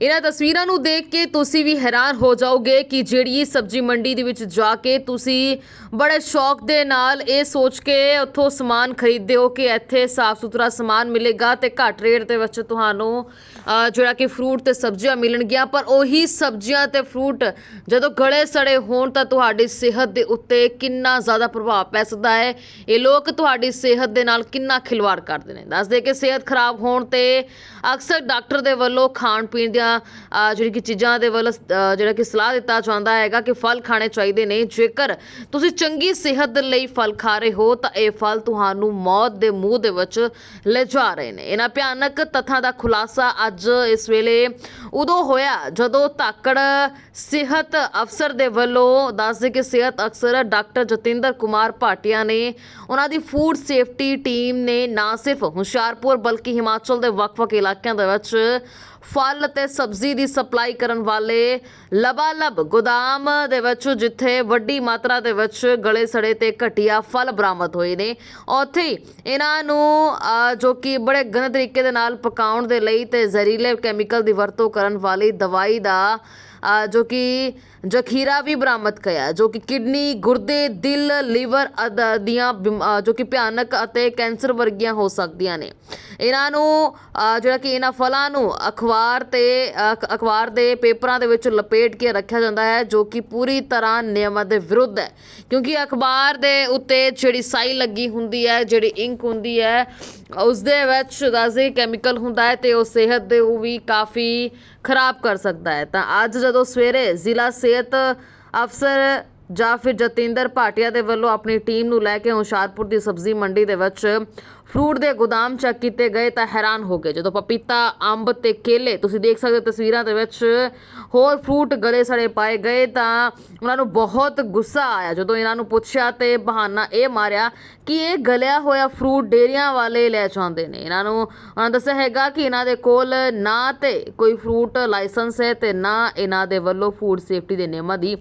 ਇਹਨਾਂ ਤਸਵੀਰਾਂ ਨੂੰ ਦੇਖ ਕੇ ਤੁਸੀਂ ਵੀ ਹੈਰਾਨ ਹੋ ਜਾਓਗੇ ਕਿ ਜਿਹੜੀ ਸਬਜ਼ੀ ਮੰਡੀ ਦੇ ਵਿੱਚ ਜਾ ਕੇ ਤੁਸੀਂ ਬੜੇ ਸ਼ੌਕ ਦੇ ਨਾਲ ਇਹ ਸੋਚ ਕੇ ਉੱਥੋਂ ਸਮਾਨ ਖਰੀਦਦੇ ਹੋ ਕਿ ਇੱਥੇ ਸਾਫ਼ ਸੁਥਰਾ ਸਮਾਨ ਮਿਲੇਗਾ ਤੇ ਘੱਟ ਰੇਟ ਦੇ ਵਿੱਚ ਤੁਹਾਨੂੰ ਜਿਹੜਾ ਕਿ ਫਰੂਟ ਤੇ ਸਬਜ਼ੀਆਂ ਮਿਲਣਗੀਆਂ। ਪਰ ਉਹੀ ਸਬਜ਼ੀਆਂ ਤੇ ਫਰੂਟ ਜਦੋਂ ਗਲੇ ਸੜੇ ਹੋਣ ਤਾਂ ਤੁਹਾਡੀ ਸਿਹਤ ਦੇ ਉੱਤੇ ਕਿੰਨਾ ਜ਼ਿਆਦਾ ਪ੍ਰਭਾਵ ਪੈ ਸਕਦਾ ਹੈ। ਇਹ ਲੋਕ ਤੁਹਾਡੀ ਸਿਹਤ ਦੇ ਨਾਲ ਕਿੰਨਾ ਖਿਲਵਾੜ ਕਰਦੇ ਨੇ। ਦੱਸਦੇ ਕਿ ਸਿਹਤ ਖਰਾਬ ਹੋਣ ਤੇ ਅਕਸਰ ਡਾਕਟਰ ਦੇ ਵੱਲੋਂ ਖਾਣ ਪੀਣ ਦੀਆਂ ਅਹ, ਜਿਹੜੀ ਕਿ ਚੀਜ਼ਾਂ ਦੇ ਵੱਲ ਜਿਹੜਾ ਕਿ ਸਲਾਹ ਦਿੱਤਾ ਜਾਂਦਾ ਹੈਗਾ ਕਿ ਫਲ ਖਾਣੇ ਚਾਹੀਦੇ ਨੇ। ਜੇਕਰ ਤੁਸੀਂ ਚੰਗੀ ਸਿਹਤ ਦੇ ਲਈ ਫਲ ਖਾ ਰਹੇ ਹੋ ਤਾਂ ਇਹ ਫਲ ਤੁਹਾਨੂੰ ਮੌਤ ਦੇ ਮੂੰਹ ਦੇ ਵਿੱਚ ਲੈ ਜਾ ਰਹੇ ਨੇ। ਇਹਨਾਂ ਭਿਆਨਕ ਤੱਥਾਂ ਦਾ ਖੁਲਾਸਾ ਅੱਜ ਇਸ ਵੇਲੇ ਉਦੋਂ ਹੋਇਆ ਜਦੋਂ ਧਾਕੜ ਸਿਹਤ ਅਫਸਰ ਦੇ ਵੱਲੋਂ ਦੱਸਦੇ ਕਿ ਸਿਹਤ ਅਫਸਰ ਡਾਕਟਰ ਜਤਿੰਦਰ ਕੁਮਾਰ ਭਾਟੀਆ ਨੇ ਉਹਨਾਂ ਦੀ ਫੂਡ ਸੇਫਟੀ ਟੀਮ ਨੇ ਨਾ ਸਿਰਫ ਹੁਸ਼ਿਆਰਪੁਰ ਬਲਕਿ ਹਿਮਾਚਲ ਦੇ ਵੱਖ-ਵੱਖ ਇਲਾਕਿਆਂ ਦੇ ਵਿੱਚ ਫਲ ਅਤੇ ਸਬਜ਼ੀ ਦੀ ਸਪਲਾਈ ਕਰਨ ਵਾਲੇ ਲਬਾਲਬ ਗੋਦਾਮ ਦੇ ਵਿੱਚ, ਜਿੱਥੇ ਵੱਡੀ ਮਾਤਰਾ ਦੇ ਵਿੱਚ ਗਲੇ ਸੜੇ ਤੇ ਘਟੀਆ ਫਲ ਬਰਾਮਦ ਹੋਏ ਨੇ। ਉੱਥੇ ਹੀ ਇਹਨਾਂ ਨੂੰ ਜੋ ਕਿ ਬੜੇ ਗੰਦੇ ਤਰੀਕੇ ਦੇ ਨਾਲ ਪਕਾਉਣ ਦੇ ਲਈ ਤੇ ਜ਼ਹਿਰੀਲੇ ਕੈਮੀਕਲ ਦੀ ਵਰਤੋਂ ਕਰਨ ਵਾਲੀ ਦਵਾਈ ਦਾ ਅਹ, ਜੋ ਕਿ ਜ਼ਖੀਰਾ ਵੀ ਬਰਾਮਦ ਕਰਿਆ ਜੋ ਕਿ ਕਿਡਨੀ ਗੁਰਦੇ ਦਿਲ ਲੀਵਰ ਦੀਆਂ ਬਿਮ- ਜੋ ਕਿ ਭਿਆਨਕ ਅਤੇ ਕੈਂਸਰ ਵਰਗੀਆਂ ਹੋ ਸਕਦੀਆਂ ਨੇ। ਇਹਨਾਂ ਨੂੰ ਜਿਹੜਾ ਕਿ ਇਹਨਾਂ ਫਲਾਂ ਨੂੰ ਅਖਬਾਰ ਤੇ ਅਖ- ਅਖਬਾਰ ਦੇ ਪੇਪਰਾਂ ਦੇ ਵਿੱਚ ਲਪੇਟ ਕੇ ਰੱਖਿਆ ਜਾਂਦਾ ਹੈ ਜੋ ਕਿ ਪੂਰੀ ਤਰ੍ਹਾਂ ਨਿਯਮਾਂ ਦੇ ਵਿਰੁੱਧ ਹੈ। ਕਿਉਂਕਿ ਅਖਬਾਰ ਦੇ ਉੱਤੇ ਜਿਹੜੀ ਸਾਈ ਲੱਗੀ ਹੁੰਦੀ ਹੈ ਜਿਹੜੀ ਇੰਕ ਹੁੰਦੀ ਹੈ ਉਸ ਦੇ ਵਿੱਚ ਦੱਸਦੇ ਕੈਮੀਕਲ ਹੁੰਦਾ ਹੈ ਤੇ ਉਹ ਸਿਹਤ ਦੇ ਉਹ ਵੀ ਕਾਫੀ ਖਰਾਬ ਕਰ ਸਕਦਾ ਹੈ। ਤਾਂ ਅੱਜ ਜਦੋਂ ਸਵੇਰੇ ਜ਼ਿਲ੍ਹਾ ਸਿਹਤ ਅਫਸਰ ਜਾਂ ਫਿਰ ਜਤਿੰਦਰ ਭਾਟੀਆ ਦੇ ਵੱਲੋਂ ਆਪਣੀ ਟੀਮ ਨੂੰ ਲੈ ਕੇ ਹੁਸ਼ਿਆਰਪੁਰ ਦੀ ਸਬਜ਼ੀ ਮੰਡੀ ਦੇ ਵਿੱਚ ਫਰੂਟ ਦੇ ਗੋਦਾਮ ਚੈੱਕ ਕੀਤੇ ਗਏ ਤਾਂ ਹੈਰਾਨ ਹੋ ਗਏ। ਜਦੋਂ ਪਪੀਤਾ, ਅੰਬ ਤੇ ਕੇਲੇ, ਤੁਸੀਂ ਦੇਖ ਸਕਦੇ ਹੋ ਤਸਵੀਰਾਂ ਦੇ ਵਿੱਚ ਹੋਰ ਫਰੂਟ ਗਲੇ ਸੜੇ ਪਾਏ ਗਏ ਤਾਂ ਉਹਨਾਂ ਨੂੰ ਬਹੁਤ ਗੁੱਸਾ ਆਇਆ। ਜਦੋਂ ਇਹਨਾਂ ਨੂੰ ਪੁੱਛਿਆ ਤੇ ਬਹਾਨਾ ਇਹ ਮਾਰਿਆ ਕਿ ਇਹ ਗਲਿਆ ਹੋਇਆ ਫਰੂਟ ਡੇਰੀਆਂ ਵਾਲੇ ਲੈ ਜਾਂਦੇ ਨੇ। ਇਹਨਾਂ ਨੂੰ, ਉਹਨਾਂ ਦੱਸਿਆ ਹੈਗਾ ਕਿ ਇਹਨਾਂ ਦੇ ਕੋਲ ਨਾ ਤੇ ਕੋਈ ਫਰੂਟ ਲਾਇਸੈਂਸ ਹੈ ਤੇ ਨਾ ਇਹਨਾਂ ਦੇ ਵੱਲੋਂ ਫੂਡ ਸੇਫਟੀ ਦੇ ਨਿਯਮਾਂ ਦੀ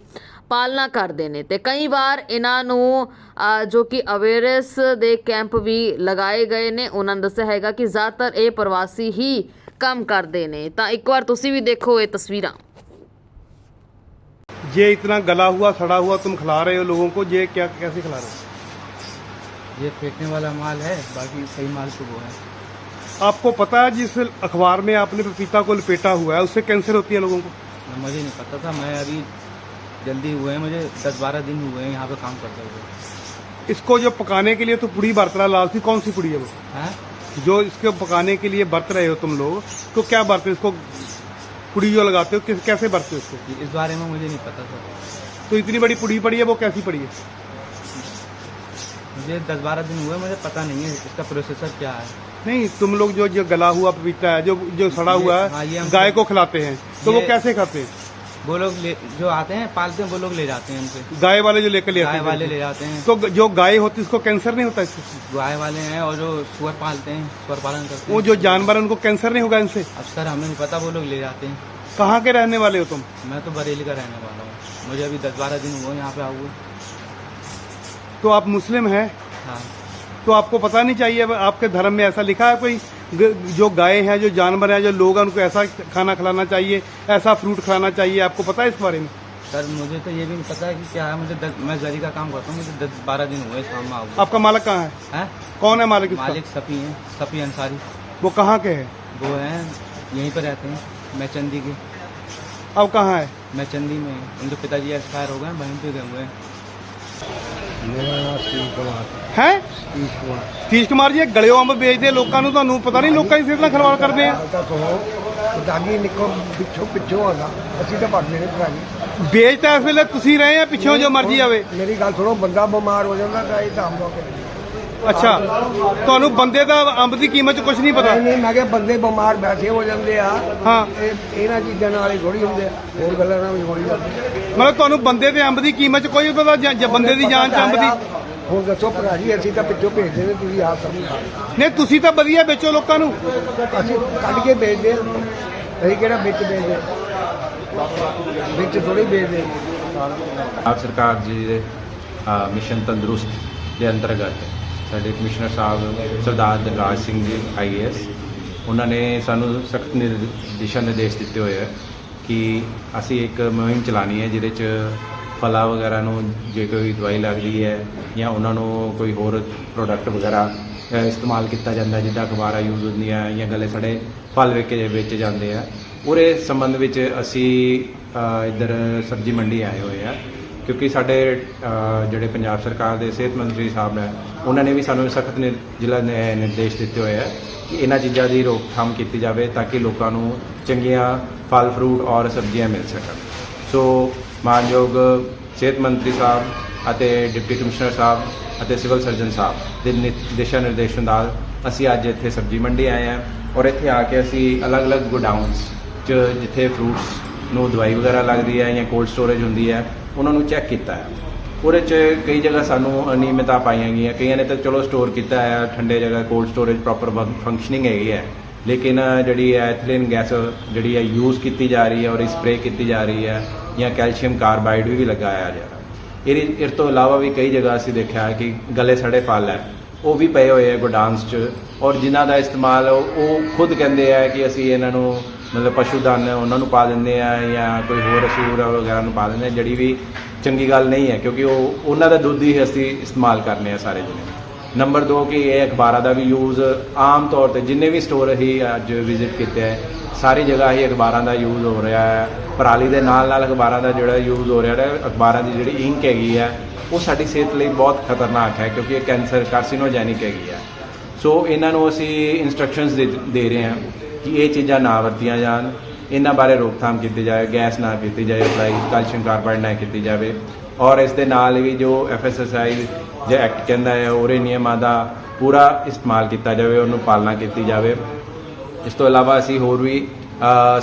ਪਾਲਣਾ ਕਰਦੇ ਨੇ ਤੇ ਕਈ ਵਾਰ ਇਹਨਾਂ ਨੂੰ ਅਹ, ਜੋ ਕਿ ਅਵੇਅਰਨੈਸ ਦੇ ਕੈਂਪ ਵੀ ਲਗਾਏ ਗਏ ਨੇ ਉਹਨਾਂ ਨੇ ਦੱਸਿਆ ਹੈਗਾ ਕਿ ਜ਼ਿਆਦਾਤਰ ਇਹ ਪ੍ਰਵਾਸੀ ਹੀ ਕੰਮ ਕਰਦੇ ਨੇ ਤਾਂ ਇੱਕ ਵਾਰ ਤੁਸੀਂ ਵੀ ਦੇਖੋ ਇਹ ਤਸਵੀਰਾਂ ये इतना गला हुआ सड़ा हुआ तुम खिला रहे हो लोगों को ये क्या कैसे खिला रहे हो ये फेंकने वाला माल है बाकी सही माल तो वो है आपको पता है जिस अखबार में आपने पपीता को लपेटा हुआ है उससे कैंसर होती है लोगों को मुझे नहीं पता था मैं अभी जल्दी हुए हैं मुझे दस बारह दिन हुए हैं यहाँ पे काम करते हुए। इसको जो पकाने के लिए तो पुड़ी बरत रहा लाल सी कौन सी पुड़ी है वो? हैं? जो इसके पकाने के लिए बरत रहे हो तुम लोग तो क्या बरते हो इसको? पुड़ी जो लगाते हो किस कैसे बरते हो इसको? इस बारे में मुझे नहीं पता था तो इतनी बड़ी पुड़ी पड़ी है वो कैसी पड़ी है? मुझे दस बारह दिन हुए मुझे पता नहीं है इसका प्रोसेसर क्या है। नहीं तुम लोग जो जो गला हुआ पपीता है जो जो सड़ा हुआ हाँ, है गाय को खिलाते हैं तो वो कैसे खाते हैं? वो लोग जो आते हैं पालते हैं वो लोग ले जाते हैं उनसे। गाय वाले जो लेकर ले गाय वाले ले जाते हैं। तो जो गाय होती है उसको कैंसर नहीं होता इससे गाय वाले हैं और जो सुअर पालते हैं सुअर पालन करते हैं। वो जो जानवर उनको कैंसर नहीं होगा इनसे? अब सर हमें नहीं पता वो लोग ले जाते हैं। कहाँ के रहने वाले हो तुम? मैं तो बरेली का रहने वाला हूँ। मुझे अभी दस बारह दिन हुए यहाँ पे हुए तो आप मुस्लिम हैं? हाँ। तो आपको पता नहीं चाहिए आपके धर्म में ऐसा लिखा है कोई? जो गाय हैं जो जानवर हैं जो लोग हैं उनको ऐसा खाना खिलाना चाहिए ऐसा फ्रूट खिलाना चाहिए आपको पता है इस बारे में? सर मुझे तो ये भी नहीं पता है कि क्या है मुझे दस, मैं जरी का काम करता हूँ मुझे दस बारह दिन हुए काम में आपका मालिक कहाँ है? हैं? कौन है मालिक मालिक सफी हैं सपी अंसारी। वो कहाँ के है? वो हैं यहीं पर रहते हैं मैं चंदी के। अब कहाँ है? मैं चंदी में उनके पिताजी एक्सपायर हो गए वहीं पे गए हुए हैं। ਮੇਰਾ ਨਾਮ ਸਤੀਸ਼ ਕੁਮਾਰ। है ਸਤੀਸ਼ ਕੁਮਾਰ। ਸਤੀਸ਼ ਕੁਮਾਰ ਜੀ ਇਹ ਗਲਿਓ ਅੰਬ ਵੇਚਦੇ ਲੋਕਾਂ ਨੂੰ ਤੁਹਾਨੂੰ ਪਤਾ ਨਹੀਂ ਲੋਕਾਂ ਦੀ ਸਿਹਤ ਨਾਲ ਖਿਲਵਾੜ ਕਰਦੇ ਆ। ਤਾਂ ਦਾਗੀ ਨਿਕੋ ਪਿੱਛੋਂ ਪਿੱਛੋਂ ਆਉਂਦਾ। ਅਸੀਂ ਤਾਂ ਭੱਜਦੇ ਨੇ ਭਰਾਜੀ ਵੇਚ ਤਾਂ ਇਸ ਵੇਲੇ ਤੁਸੀਂ ਰਹੇ ਆ ਪਿੱਛੋਂ ਜੋ ਮਰਜ਼ੀ ਆਵੇ। ਮੇਰੀ ਗੱਲ ਸੁਣੋ ਬੰਦਾ ਬਿਮਾਰ ਹੋ ਜਾਂਦਾ ਤਾਂ ਇਹ ਤਾਂ ਆਮ ਲੋਕ ਹੈ। ਅੱਛਾ। ਤੁਹਾਨੂੰ ਬੰਦੇ ਦਾ ਅੰਬ ਦੀ ਕੀਮਤ ਚ ਕੁਝ ਨਹੀਂ ਪਤਾ? ਨਹੀਂ ਮੈਂ ਕਿਹਾ ਬੰਦੇ ਬਿਮਾਰ ਬੈਠੇ ਹੋ ਜਾਂਦੇ ਆ। ਹਾਂ। ਇਹ ਇਹਨਾਂ ਚੀਜ਼ਾਂ ਨਾਲ ਹੀ ਥੋੜੀ ਹੁੰਦੇ ਆ। ਹੋਰ ਗੱਲਾਂ ਨਾਲ ਵੀ ਹੋਈ ਜਾਂਦੇ ਮਤਲਬ ਤੁਹਾਨੂੰ ਬੰਦੇ ਦੇ ਅੰਬ ਦੀ ਕੀਮਤ ਚ ਕੋਈ ਪਤਾ ਜਾਂ ਜਾਂ ਬੰਦੇ ਦੀ ਜਾਨ ਚ ਅੰਬ ਦੀ ਹੁਣ ਦੱਸੋ ਭਰਾਜੀ ਅਸੀਂ ਤਾਂ ਪਿੱਛੋਂ ਭੇਜਦੇ ਨੇ ਤੁਸੀਂ ਆਪ ਸਮਝੋ। ਨਹੀਂ ਤੁਸੀਂ ਤਾਂ ਵਧੀਆ ਵੇਚੋ ਲੋਕਾਂ ਨੂੰ। ਅਸੀਂ ਕੱਢ ਕੇ ਭੇਜਦੇ ਹਾਂ। ਅਸੀਂ ਕਿਹੜਾ ਵਿੱਚ ਹਾਂ? ਵਿੱਚ ਥੋੜੀ ਭੇਜਦੇ ਹਾਂ। ਆਪ ਸਰਕਾਰ ਜੀ ਦੇ ਅ, ਮਿਸ਼ਨ ਤੰਦਰੁਸਤ ਦੇ ਅੰਤਰਗਤ ਸਾਡੇ ਕਮਿਸ਼ਨਰ ਸਾਹਿਬ ਸਰਦਾਰ ਦਿਲਰਾਜ ਸਿੰਘ ਜੀ ਆਈਏਐਸ ਉਹਨਾਂ ਨੇ ਸਾਨੂੰ ਸਖਤ ਦਿਸ਼ਾ ਨਿਰਦੇਸ਼ ਦਿੱਤੇ ਹੋਏ ਹੈ ਕਿ ਅਸੀਂ ਇੱਕ ਮੁਹਿੰਮ ਚਲਾਣੀ ਹੈ, ਜਿਹਦੇ 'ਚ ਫਲਾਂ ਵਗੈਰਾ ਨੂੰ ਜੇ ਕੋਈ ਦਵਾਈ ਲੱਗਦੀ ਹੈ ਜਾਂ ਉਹਨਾਂ ਨੂੰ ਕੋਈ ਹੋਰ ਪ੍ਰੋਡਕਟ ਵਗੈਰਾ ਇਸਤੇਮਾਲ ਕੀਤਾ ਜਾਂਦਾ ਜਿੱਦਾਂ ਅਖਬਾਰਾਂ ਯੂਜ਼ ਹੁੰਦੀਆਂ ਜਾਂ ਗਲੇ ਸੜੇ ਫਲ ਵੇਚੇ ਵੇਚੇ ਜਾਂਦੇ ਆ। ਉਹਦੇ ਸੰਬੰਧ ਵਿੱਚ ਅਸੀਂ ਇੱਧਰ ਸਬਜ਼ੀ ਮੰਡੀ ਆਏ ਹੋਏ ਆ। ਕਿਉਂਕਿ ਸਾਡੇ ਜਿਹੜੇ ਪੰਜਾਬ ਸਰਕਾਰ ਦੇ ਸਿਹਤ ਮੰਤਰੀ ਸਾਹਿਬ ਨੇ, ਉਹਨਾਂ ਨੇ ਵੀ ਸਾਨੂੰ ਸਖਤ ਜ਼ਿਲ੍ਹਾ ਨਿਰਦੇਸ਼ ਦਿੱਤੇ ਹੋਏ ਆ ਕਿ ਇਹਨਾਂ ਚੀਜ਼ਾਂ ਦੀ ਰੋਕਥਾਮ ਕੀਤੀ ਜਾਵੇ ਤਾਂ ਕਿ ਲੋਕਾਂ ਨੂੰ ਚੰਗੀਆਂ ਫਲ, ਫਰੂਟ ਔਰ ਸਬਜ਼ੀਆਂ ਮਿਲ ਸਕਣ। ਸੋ, ਮਾਨਯੋਗ ਸਿਹਤ ਮੰਤਰੀ ਸਾਹਿਬ ਅਤੇ ਡਿਪਟੀ ਕਮਿਸ਼ਨਰ ਸਾਹਿਬ ਅਤੇ ਸਿਵਲ ਸਰਜਨ ਸਾਹਿਬ ਦੇ ਨਿ- ਦਿਸ਼ਾ ਨਿਰਦੇਸ਼ਾਂ ਨਾਲ ਅਸੀਂ ਅੱਜ ਇੱਥੇ ਸਬਜ਼ੀ ਮੰਡੀ ਆਏ ਹਾਂ ਔਰ ਇੱਥੇ ਆ ਕੇ ਅਸੀਂ ਅਲੱਗ-ਅਲੱਗ ਗੋਡਾਊਨਸ 'ਚ ਜਿੱਥੇ ਫਰੂਟਸ ਨੂੰ ਦਵਾਈ ਵਗੈਰਾ ਲੱਗਦੀ ਹੈ ਜਾਂ ਕੋਲਡ ਸਟੋਰੇਜ ਹੁੰਦੀ ਹੈ ਉਹਨਾਂ ਨੂੰ ਚੈੱਕ ਕੀਤਾ ਹੈ। ਉਹਦੇ 'ਚ ਕਈ ਜਗ੍ਹਾ ਸਾਨੂੰ ਅਨਿਯਮਿਤਤਾ ਪਾਈਆਂ ਗਈਆਂ। ਕਈਆਂ ਨੇ ਤਾਂ ਚਲੋ ਸਟੋਰ ਕੀਤਾ ਹੈ, ਠੰਡੇ ਜਗ੍ਹਾ ਕੋਲਡ ਸਟੋਰੇਜ ਪ੍ਰੋਪਰ ਫੰਕਸ਼ਨਿੰਗ ਹੈਗੀ ਹੈ। ਲੇਕਿਨ ਜਿਹੜੀ ਹੈ ਐਥਲੀਨ ਗੈਸ ਜਿਹੜੀ ਹੈ ਯੂਜ਼ ਕੀਤੀ ਜਾ ਰਹੀ ਹੈ ਔਰ ਸਪਰੇ ਕੀਤੀ ਜਾ ਰਹੀ ਹੈ ਜਾਂ ਕੈਲਸ਼ੀਅਮ ਕਾਰਬਾਈਡ ਵੀ ਲਗਾਇਆ ਜਾ ਰਿਹਾ। ਇਹਦੇ ਇਸ ਤੋਂ ਇਲਾਵਾ ਵੀ ਕਈ ਜਗ੍ਹਾ ਅਸੀਂ ਦੇਖਿਆ ਕਿ ਗਲੇ ਸੜੇ ਫਲ ਹੈ। ਉਹ ਵੀ ਪਏ ਹੋਏ ਹੈ ਗੋਡਾਂਸ 'ਚ। ਔਰ ਜਿਨ੍ਹਾਂ ਦਾ ਇਸਤੇਮਾਲ ਉਹ ਉਹ ਖੁਦ ਕਹਿੰਦੇ ਆ ਕਿ ਅਸੀਂ ਇਹਨਾਂ ਨੂੰ ਮਤਲਬ ਪਸ਼ੂ ਦਾਨ ਉਹਨਾਂ ਨੂੰ ਪਾ ਦਿੰਦੇ ਆ ਜਾਂ ਕੋਈ ਹੋਰ ਅਸੂਰ ਵਗੈਰਾ ਨੂੰ ਪਾ ਦਿੰਦੇ ਆ, ਜਿਹੜੀ ਵੀ ਚੰਗੀ ਗੱਲ ਨਹੀਂ ਹੈ, ਕਿਉਂਕਿ ਉਹ ਉਹਨਾਂ ਦਾ ਦੁੱਧ ਹੀ ਅਸੀਂ ਇਸਤੇਮਾਲ ਕਰਨੇ ਆ ਸਾਰੇ ਜਣੇ। ਨੰਬਰ 2 ਕਿ ਇਹ ਅਖਬਾਰਾਂ ਦਾ ਵੀ ਯੂਜ਼ ਆਮ ਤੌਰ ਤੇ ਜਿੰਨੇ ਵੀ ਸਟੋਰ ਹੀ ਅੱਜ ਵਿਜ਼ਿਟ ਕੀਤੇ ਹੈ ਸਾਰੀ ਜਗ੍ਹਾ ਹੀ ਅਖਬਾਰਾਂ ਦਾ ਯੂਜ਼ ਹੋ ਰਿਹਾ ਹੈ। ਪਰਾਲੀ ਦੇ ਨਾਲ ਨਾਲ ਅਖਬਾਰਾਂ ਦਾ ਜਿਹੜਾ ਯੂਜ਼ ਹੋ ਰਿਹਾ ਹੈ, ਅਖਬਾਰਾਂ ਦੀ ਜਿਹੜੀ ਇੰਕ ਹੈਗੀ ਹੈ ਉਹ ਸਾਡੀ ਸਿਹਤ ਲਈ ਬਹੁਤ ਖਤਰਨਾਕ ਹੈ, ਕਿਉਂਕਿ ਇਹ ਕੈਂਸਰ ਕਾਰਸੀਨੋਜੈਨਿਕ ਹੈਗੀ ਹੈ ਸੋ ਇਹਨਾਂ ਨੂੰ ਅਸੀਂ ਇਨਸਟਰਕਸ਼ਨਸ ਦੇ ਦੇ ਰਹੇ ਹਾਂ। ਕਿ ਇਹ ਚੀਜ਼ਾਂ ਨਾ ਵਰਤੀਆਂ ਜਾਣ। ਇਹਨਾਂ ਬਾਰੇ ਰੋਕਥਾਮ ਕੀਤੀ ਜਾਵੇ, ਗੈਸ ਨਾ ਕੀਤੀ ਜਾਵੇ ਅਪਲਾਈ ਕੈਲਸ਼ੀਅਮ ਕਾਰਬਾਈਡ ਨਾ ਕੀਤੀ ਜਾਵੇ। ਔਰ ਇਸ ਦੇ ਨਾਲ ਵੀ ਜੋ ਐਫਐਸਐਸਆਈ ਜੇ ਐਕਟ ਕਹਿੰਦਾ ਹੈ, ਉਹਦੇ ਨਿਯਮਾਂ ਦਾ ਪੂਰਾ ਇਸਤੇਮਾਲ ਕੀਤਾ ਜਾਵੇ, ਉਹਨੂੰ ਪਾਲਣਾ ਕੀਤੀ ਜਾਵੇ। ਇਸ ਤੋਂ ਇਲਾਵਾ ਅਸੀਂ ਹੋਰ ਵੀ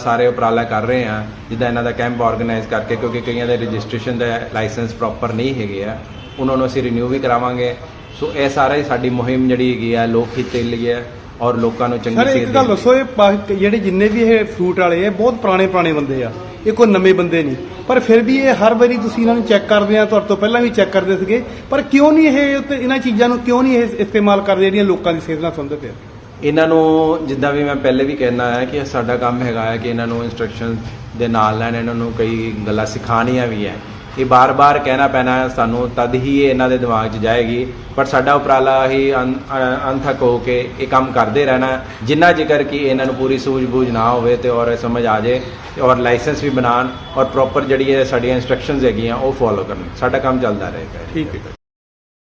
ਸਾਰੇ ਉਪਰਾਲਾ ਕਰ ਰਹੇ ਹਾਂ, ਜਿੱਦਾਂ ਇਹਨਾਂ ਦਾ ਕੈਂਪ ਆਰਗੇਨਾਈਜ਼ ਕਰਕੇ, ਕਿਉਂਕਿ ਕਈਆਂ ਦੇ ਰਜਿਸਟ੍ਰੇਸ਼ਨ ਦਾ ਲਾਇਸੈਂਸ ਪ੍ਰੋਪਰ ਨਹੀਂ ਹੈਗੇ ਆ, ਉਹਨਾਂ ਨੂੰ ਅਸੀਂ ਰੀਨਿਊ ਵੀ ਕਰਾਵਾਂਗੇ। ਸੋ ਇਹ ਸਾਰਾ ਹੀ ਸਾਡੀ ਮੁਹਿੰਮ ਜਿਹੜੀ ਹੈਗੀ ਆ, ਲੋਕ ਹਿੱਤ ਲਈ ਹੈ ਔਰ ਲੋਕਾਂ ਨੂੰ ਚੰਗੀ ਸਰ ਸੇਧ ਇੱਕ ਗੱਲ ਦੇਣ। ਦੱਸੋ ਇਹ ਪਾ- ਜਿਹੜੇ ਜਿੰਨੇ ਵੀ ਇਹ ਫਰੂਟ ਵਾਲੇ ਇਹ ਬਹੁਤ ਪੁਰਾਣੇ ਪੁਰਾਣੇ ਬੰਦੇ ਆ। ਇਹ ਕੋਈ ਨਵੇਂ ਬੰਦੇ ਨਹੀਂ। ਪਰ ਫਿਰ ਵੀ ਇਹ ਹਰ ਵਾਰੀ ਤੁਸੀਂ ਇਹਨਾਂ ਨੂੰ ਚੈੱਕ ਕਰਦੇ ਆ ਤੁਹਾਡੇ ਤੋਂ ਪਹਿਲਾਂ ਵੀ ਚੈੱਕ ਕਰਦੇ ਸੀਗੇ। ਪਰ ਕਿਉਂ ਨਹੀਂ ਇਹ ਉੱਤੇ ਇਹਨਾਂ ਚੀਜ਼ਾਂ ਨੂੰ ਕਿਉਂ ਨਹੀਂ ਇਹ ਇਸਤੇਮਾਲ ਕਰਦੇ ਜਿਹੜੀਆਂ ਲੋਕਾਂ ਦੀ ਸਿਹਤ ਨਾਲ ਸੰਬੰਧਿਤ ਹੈ ਇਹਨਾਂ ਨੂੰ ਜਿੱਦਾਂ ਵੀ ਮੈਂ ਪਹਿਲੇ ਵੀ ਕਹਿਣਾ ਹੈ ਕਿ ਸਾਡਾ ਕੰਮ ਹੈਗਾ ਹੈ ਕਿ ਇਹਨਾਂ ਨੂੰ ਇਨਸਟਰਕਸ਼ਨ ਦੇ ਨਾਲ ਨਾਲ ਇਹਨਾਂ ਨੂੰ ਕਈ ਗੱਲਾਂ ਸਿਖਾਉਣੀਆਂ ਵੀ ਹੈ। ਇਹ ਬਾਰ-ਬਾਰ ਕਹਿਣਾ ਪੈਣਾ ਸਾਨੂੰ, ਤਦ ਹੀ ਇਹ ਇਹਨਾਂ ਦੇ ਦਿਮਾਗ 'ਚ ਜਾਏਗੀ। ਪਰ ਸਾਡਾ ਉਪਰਾਲਾ ਹੀ ਅੰ- ਅ- ਅੰਥਕ ਹੋ ਕੇ ਇਹ ਕੰਮ ਕਰਦੇ ਰਹਿਣਾ ਜਿੰਨਾ ਜ਼ਿਕਰ ਕਿ ਇਹਨਾਂ ਨੂੰ ਪੂਰੀ ਸੂਝ-ਬੂਝ ਨਾ ਹੋਵੇ ਤੇ ਔਰ ਇਹ ਸਮਝ ਆ ਜਾਏ ਔਰ ਲਾਇਸੈਂਸ ਵੀ ਬਣਾਉਣ ਔਰ ਪ੍ਰੋਪਰ ਜਿਹੜੀ ਇਹ ਸਾਡੀਆਂ ਇਨਸਟਰਕਸ਼ਨਸ ਹੈਗੀਆਂ ਉਹ ਫੋਲੋ ਕਰਨ। ਸਾਡਾ ਕੰਮ ਚੱਲਦਾ ਰਹੇਗਾ ਠੀਕ ਹੈ